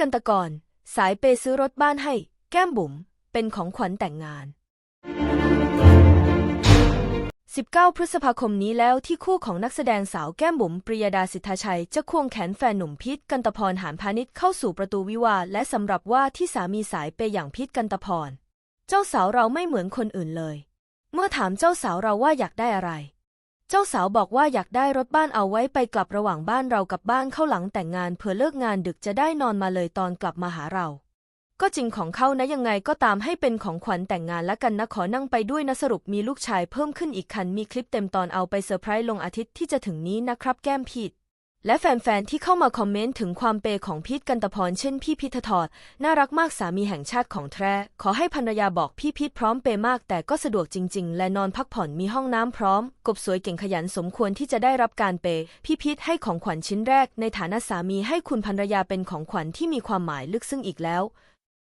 กันตะกร สายเปซื้อรถบ้านให้ แก้มบุ๋ม เป็นของขวัญแต่งงาน 19 พฤษภาคมนี้แล้วที่คู่ของนักแสดงสาวแก้มบุ๋มปริยดาสิทธาชัย จะควงแขนแฟนหนุ่มพิษกันตพรหานพาณิชย์เข้าสู่ประตูวิวาและสำหรับว่าที่สามีสายเปย์อย่างพิษกันตพร เจ้าสาวเราไม่เหมือนคนอื่นเลย เมื่อถามเจ้าสาวเราว่าอยากได้อะไร เจ้าสาวบอกว่าอยากได้รถบ้านเอาไว้ไปกลับระหว่างบ้านเรากับบ้านเข้าหลังแต่งงานเผื่อเลิกงานดึกจะได้นอนมาเลยตอนกลับมาหาเรา ก็จริงของเขานะยังไงก็ตามให้เป็นของขวัญแต่งงานละกันนะขอนั่งไปด้วยนะสรุปมีลูกชายเพิ่มขึ้นอีกคันมีคลิปเต็มตอนเอาไปเซอร์ไพรส์ลงอาทิตย์ที่จะถึงนี้นะครับแก้มผิด และแฟนๆ ที่เข้ามาคอมเมนต์ถึงความเปของพีทกันตะพรเช่นพี่พิททอด น่ารักมากสามีแห่งชาติของแท้ขอให้ภรรยาบอกพี่พีทพร้อมเปมากแต่ก็สะดวกจริง ๆ และนอนพักผ่อนมีห้องน้ำพร้อม กบสวยเก่งขยันสมควรที่จะได้รับการเป พี่พีทให้ของขวัญชิ้นแรก ในฐานะสามีให้คุณภรรยาเป็นของขวัญที่มีความหมายลึกซึ้งอีกแล้ว